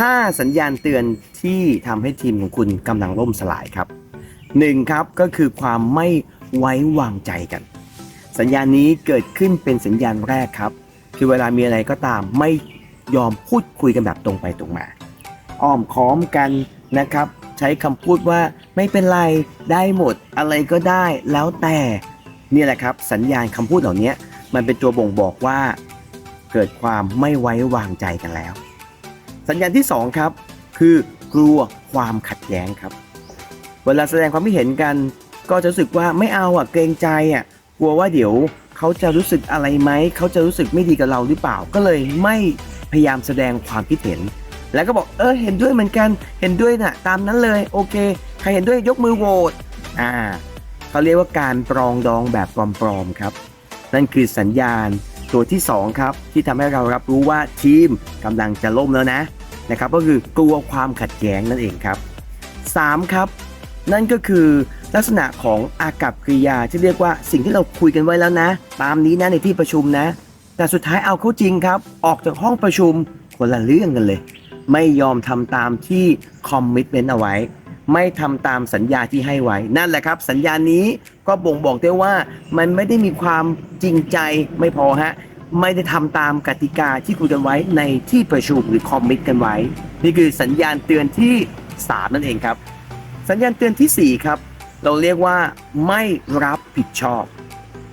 5 สัญญาณเตือนที่ทำให้ทีมของคุณกำลังล่มสลายครับ 1. ครับก็คือความไม่ไว้วางใจกัน สัญญาณนี้เกิดขึ้นเป็นสัญญาณแรกครับ คือเวลามีอะไรก็ตามไม่ยอมพูดคุยกันแบบตรงไปตรงมา อ้อมค้อมกันนะครับ ใช้คำพูดว่าไม่เป็นไรได้หมดอะไรก็ได้แล้วแต่นี่แหละครับ สัญญาณคำพูดเหล่านี้มันเป็นตัวบ่งบอกว่า เกิดความไม่ไว้วางใจกันแล้ว สัญญาณที่ 2 ครับ คือกลัวความขัดแย้งครับ เวลาแสดงความคิดเห็นกัน ก็จะรู้สึกว่าไม่เอาอะเกรงใจอะกลัวว่าเดี๋ยวเขาจะรู้สึกอะไรไหมเขาจะรู้สึกไม่ดีกับเราหรือเปล่า ก็เลยไม่พยายามแสดงความคิดเห็น แล้วก็บอกเออเห็นด้วยเหมือนกันเห็นด้วยน่ะตามนั้นเลยโอเค ใครเห็นด้วยยกมือโหวตอ่าเขาเรียกว่าการปรองดองแบบปลอมๆครับ นั่นคือสัญญาณตัวที่ 2 ครับ ที่ทำให้เรารับรู้ว่าทีมกำลังจะล่มแล้วนะ นะครับ ก็คือกลัวความขัดแย้งนั่นเองครับ 3 ครับ นั่นก็คือลักษณะของอากับกริยาที่เรียกว่าสิ่งที่เราคุยกันไว้แล้วนะ ตามนี้นะในที่ประชุมนะ แต่สุดท้ายเอาเข้าจริงครับ ออกจากห้องประชุมคนละเรื่องกันเลย ไม่ยอมทำตามที่คอมมิตเมนต์เอาไว้ ไม่ทำตามสัญญาที่ให้ไว้ นั่นแหละครับ สัญญานี้ก็บ่งบอกได้ว่ามันไม่ได้มีความจริงใจไม่พอฮะ ไม่ได้ทำตามกติกาที่คุยกันไว้ในที่ประชุมหรือคอมมิตกันไว้ นี่คือสัญญาณเตือนที่ 3 นั่นเองครับ สัญญาณเตือนทีสี่4 ครับ เราเรียกว่าไม่รับผิดชอบ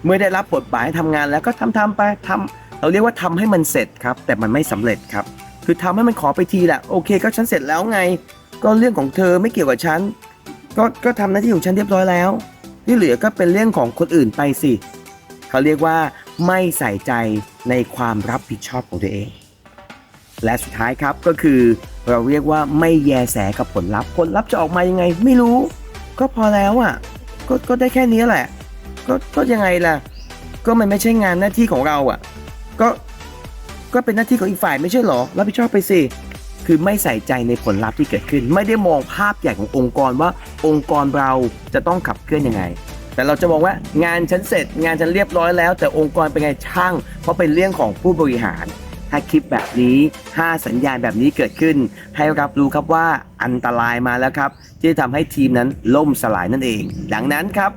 เมื่อได้รับบทบาทให้ทำงานแล้วก็ทำทำไปทำเราเรียกว่าทำให้มันเสร็จครับ แต่มันไม่สำเร็จครับ คือทำให้มันขอไปทีแหละโอเค ก็ฉันเสร็จแล้วไง ก็เรื่องของเธอไม่เกี่ยวกับฉันก็ก็ทำหน้าที่ของฉันเรียบร้อยแล้ว ที่เหลือก็เป็นเรื่องของคนอื่นไปสิ เขาเรียกว่า ไม่ใส่ใจในความรับผิดชอบของตัวเอง และสุดท้ายครับก็คือเราเรียกว่าไม่แยแสกับผลลัพธ์ ผลลัพธ์จะออกมายังไง ไม่รู้ ก็พอแล้วอะก็ก็ได้แค่นี้แหละ ก็ก็ยังไงล่ะ ก็มันไม่ใช่งานหน้าที่ของเราอะ ก็ก็เป็นหน้าที่ของอีกฝ่ายไม่ใช่หรอรับผิดชอบไปสิคือไม่ใส่ใจในผลลัพธ์ที่เกิดขึ้น ไม่ได้มองภาพใหญ่ขององค์กรว่าองค์กรเราจะต้องขับเคลื่อนยังไง แต่เราจะมองว่างานฉันเสร็จ งานฉันเรียบร้อยแล้ว แต่องค์กรเป็นไงช่าง เพราะเป็นเรื่องของผู้บริหาร ถ้าคลิปแบบนี้ 5 สัญญาณแบบนี้เกิดขึ้น ให้รับรู้ครับว่าอันตรายมาแล้วครับ ที่จะทำให้ทีมนั้นล่มสลายนั่นเอง ดังนั้นครับ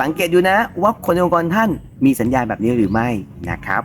สังเกตดูนะว่าคนในองค์กรท่านมีสัญญาณแบบนี้หรือไม่นะครับ